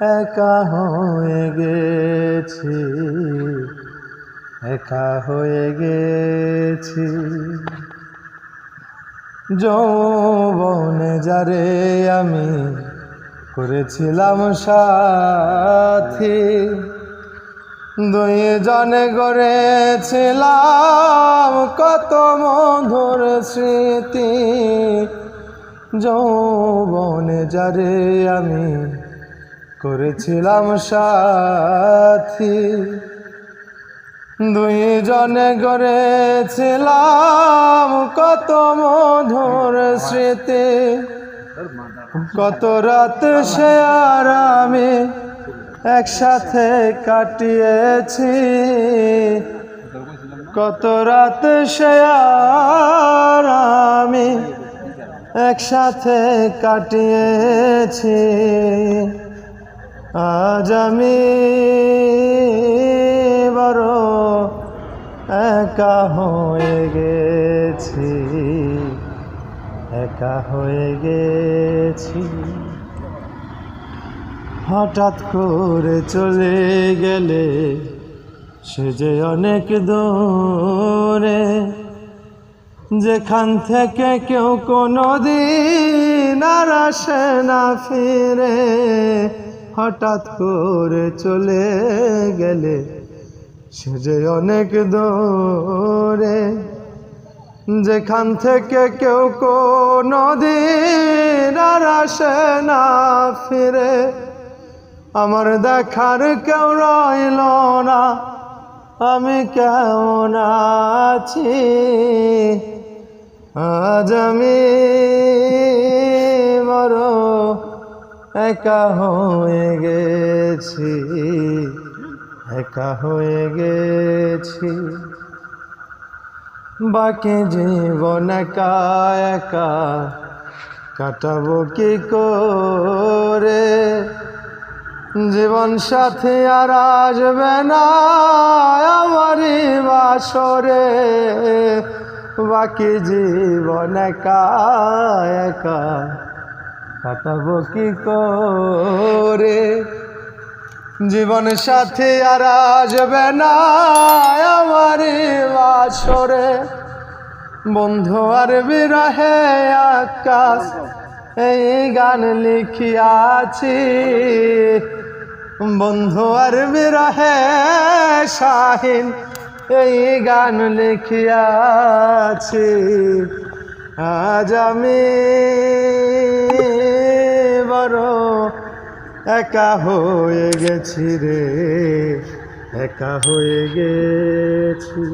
একা হয়ে গেছি, একা হয়ে গেছি। যৌবনে যারে আমি করেছিলাম সাথী দুই জনে গড়েছিলাম কত মধুর স্মৃতি। যৌবনে যারে আমি করেছিলাম সাথী। দুই জনে গড়েছিলাম কত মধুর স্মৃতি। কত রাত সে আর আমি একসাথে কাটিয়েছি। কত রাত সে আর আমি একসাথে কাটিয়েছি। আজ আমি বড় একা হয়ে গেছি, একা হয়ে গেছি। হঠাৎ করে চলে গেলে সে যে অনেক দূরে, যেখান থেকে কেউ কোনো দিন আর আসে না ফিরে। হঠাৎ করে চলে গেলে সে যে অনেক দূরে। যেখান থেকে কেউ কোনো দিন আর আসে না ফিরে। আমার দেখার কেউ রইল না, আমি কেমন আছি? আজ আমি বড় একা হয়ে গেছি, একা হয়ে গেছি। বাকি জীবন একা একা কাটাবো কি করে? জীবন সাথী আর আসবে না আমারই বাসরে। বাকি জীবন একা একা কাটাবো কি করে? জীবন সাথী আর আসবে না আমারই বাসরে বন্ধু আর বিরহে আকাশ, এই গান লিখিয়াছি। বন্ধু আর বিরহে শাহিন, এই গান লিখিয়াছি। আজ আমি বড় একা হয়ে গেছি রে একা হয়ে গেছি।